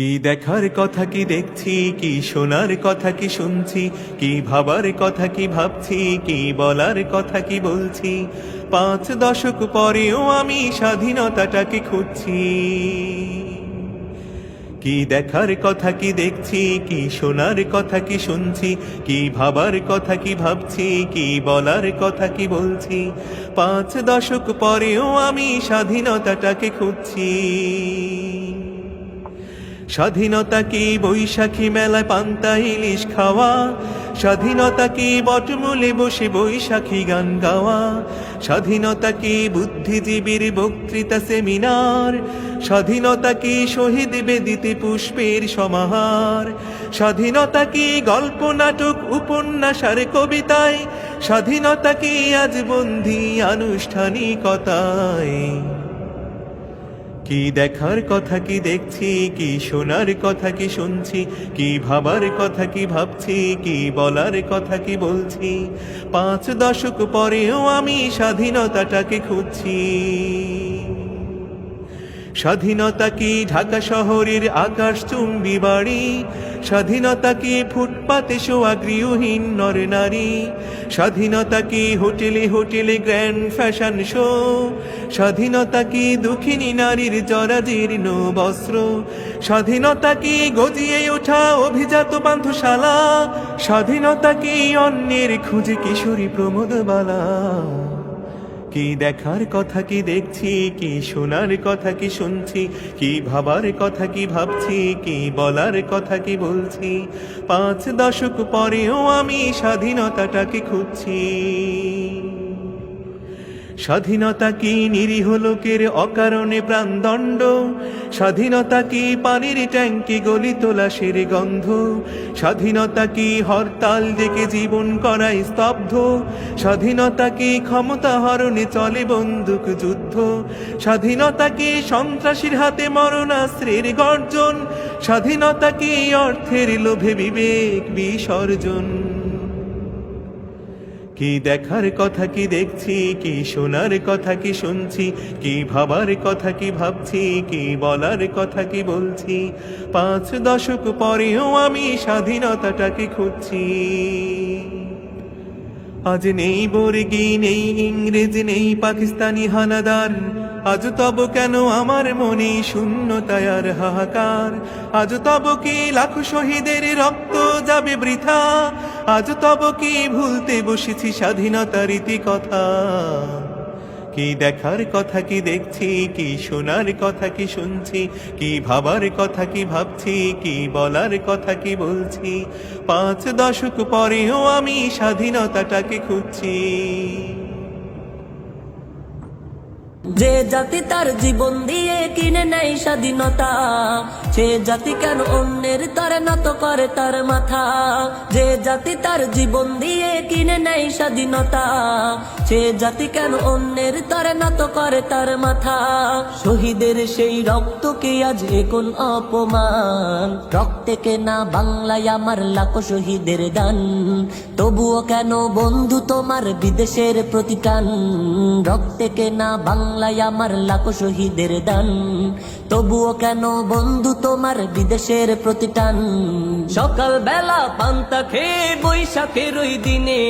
কি দেখার কথা কি দেখছি? কি শোনার কথা কি শুনছি? কি ভাবার কথা কি ভাবছি? কি বলার কথা কি বলছি? পাঁচ দশক পরেও আমি স্বাধীনতাটাকে খুঁজছি। কি দেখার কথা কি দেখছি? কি শোনার কথা কি শুনছি? কি ভাবার কথা কি ভাবছি? কি বলার কথা কি বলছি? পাঁচ দশক পরেও আমি স্বাধীনতাটাকে খুঁজছি। স্বাধীনতা কি বৈশাখী মেলায় পান্তা, ইলিশ খাওয়া? স্বাধীনতা কি বটমূলে বসে বৈশাখী গান গাওয়া? স্বাধীনতা কি বুদ্ধিজীবীর বক্তৃতা সেমিনার? স্বাধীনতা কি শহীদ বেদিতে পুষ্পের সমাহার? স্বাধীনতা কি গল্প, নাটক, উপন্যাস আর কবিতায়? স্বাধীনতা কি আজ বন্দি আনুষ্ঠানিকতায়? কি দেখার কথা কি দেখছি, কি শোনার কথা কি শুনছি, কি ভাবার কথা কি ভাবছি, কি বলার কথা কি বলছি? পাঁচ দশক পরেও আমি স্বাধীনতাটাকে খুঁজছি। স্বাধীনতা কি ঢাকা শহরের আকাশ চুম্বি বাড়ি? স্বাধীনতা কি ফুটপাতে শোয়া গৃহহীন নর নারী? স্বাধীনতা কি হোটেলে হোটেলে গ্র্যান্ড ফ্যাশন শো? স্বাধীনতা কি দুঃখিনী নারীর জরাজীর্ণ বস্ত্র? স্বাধীনতা কি গজিয়ে ওঠা অভিজাত বান্ধশালা স্বাধীনতা কি অন্যের খুঁজে কিশোরী প্রমোদ বালা কি দেখার কথা কি দেখছি, কি শোনার কথা কি শুনছি, কি ভাবার কথা কি ভাবছি, কি বলার কথা কি বলছি। পাঁচ দশক পরেও আমি স্বাধীনতাটাকে খুঁজছি। স্বাধীনতা কি নিরীহ লোকের অকারণে প্রাণদণ্ড? স্বাধীনতা কি পানির ট্যাঙ্কি গলি তোলাশের গন্ধ? স্বাধীনতা কি হরতাল ডেকে জীবন করায় স্তব্ধ? স্বাধীনতা কি ক্ষমতা হরণে চলে বন্দুক যুদ্ধ? স্বাধীনতা কি সন্ত্রাসীর হাতে মরণাস্ত্রের গর্জন? স্বাধীনতা কি অর্থের লোভে বিবেক বিসর্জন? কি দেখার কথা, কি দেখছি, কি শোনার কথা, কি শুনছি, কি ভাবার কথা, কি ভাবছি, কি বলার কথা, কি বলছি? পাঁচ দশক পরেও আমি স্বাধীনতাটাকে খুঁজছি। আজ নেই বর্গি, নেই ইংরেজ, নেই পাকিস্তানি হানাদার। আজ তব কেন আমার মনে শূন্যতায় আর হাহাকার? আজ তব কি লাখ শহীদের রক্ত যাবে বৃথা? আজ তব কি ভুলতে বসেছি স্বাধীনতার রীতি কথা কি দেখার কথা কি দেখছি? কি শোনার কথা কি শুনছি? কি ভাবার কথা কি ভাবছি? কি বলার কথা কি বলছি? পাঁচ দশক পরেও আমি স্বাধীনতাটাকে খুঁজছি। যে জাতি তার জীবন দিয়ে কিনে নেয় স্বাধীনতা, সে জাতি কেন অন্যের তার নত করে তার মাথা? যে জাতি তার জীবন দিয়ে কিনে নেয় স্বাধীনতা। সে জাতি কেন অন্যের তরে নত করে তার মাথা? শহীদের সেই রক্তকে আজ কোন অপমান? রক্তে কেনা বাংলায় আমার লাখো শহীদের দান তবুও কেন বন্ধু তোমার বিদেশের প্রতিকান? রক্তে কেনা বাংলায় আমার লাখো শহীদের দান। তবুও কেন বন্ধু তোমার বিদেশের প্রতিটান? সকাল বেলা পান্তা খেয়ে বৈশাখের ওই দিনে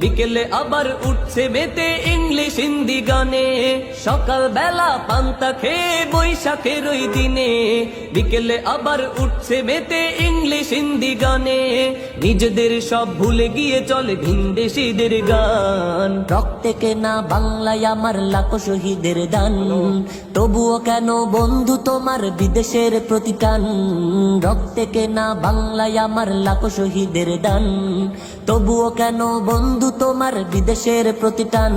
বিকেলে আবার উঠছে বেতে ইংলিশ হিন্দি গানে। সকাল বেলা পান্তা খেয়ে বৈশাখের ওই দিনে বিকেলে আবার উঠছে বেতে ইংলিশ হিন্দি গানে। নিজেদের সব ভুলে গিয়ে চলে ভিনদেশীদের গান। রক্তে কেনা বাংলায় আমার লাখো শহীদের দান। তবুও কেন বন্ধু তোমার বিদেশের প্রতিটান? রক্তে কেনা বাংলায় আমার লাখো শহীদের দান। তবুও কেন বন্ধু তোমার বিদেশের প্রতিটান।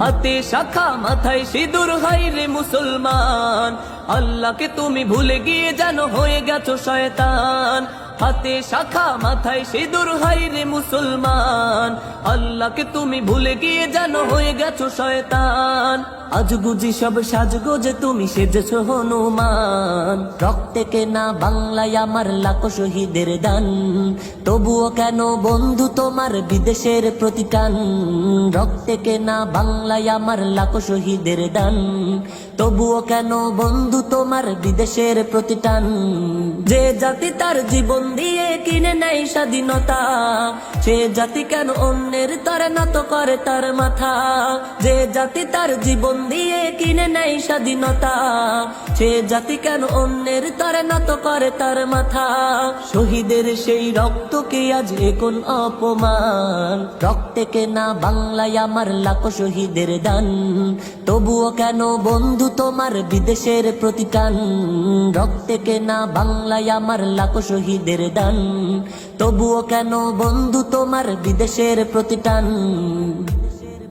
হাতে শাখা মাথায় সিঁদুর হাই রে মুসলমান। আল্লাহকে তুমি ভুলে গিয়ে জানো হয়ে গেছো শয়তান। হাতে শাখা মাথায় সিঁদুর হাই রে মুসলমান। আল্লাহকে তুমি ভুলে গিয়ে যেন হয়ে গেছো শয়তান। আজ বুঝি সব সাজগোজে তুমি সেজেছ হনুমান। রক্তে কেনা বাংলায় আমার লাখো শহীদের দান। তবুও কেন বন্ধু তোমার বিদেশের প্রতিকান? রক্তে কেনা বাংলায় আমার লাখো শহীদের দান। তবুও কেন বন্ধু তোমার বিদেশের প্রতিটান? যে জাতি তার জীবন দিয়ে কিনে নেয় স্বাধীনতা। সে জাতি কেন অন্যের তরে নত করে তার মাথা? যে জাতি তার জীবন দিয়ে কিনে নেয় স্বাধীনতা। সে জাতি কেন অন্যের তরে নত করে তার মাথা? শহীদের সেই রক্তকে আজ এখন অপমান? রক্তে কেনা বাংলায় আমার লাখো শহীদের দান। তবুও কেন বন্ধু তোমার বিদেশের প্রতিটান? রক্তে কেনা বাংলায় আমার লাখো শহীদের দান। তবুও কেন বন্ধু তোমার বিদেশের প্রতিটান?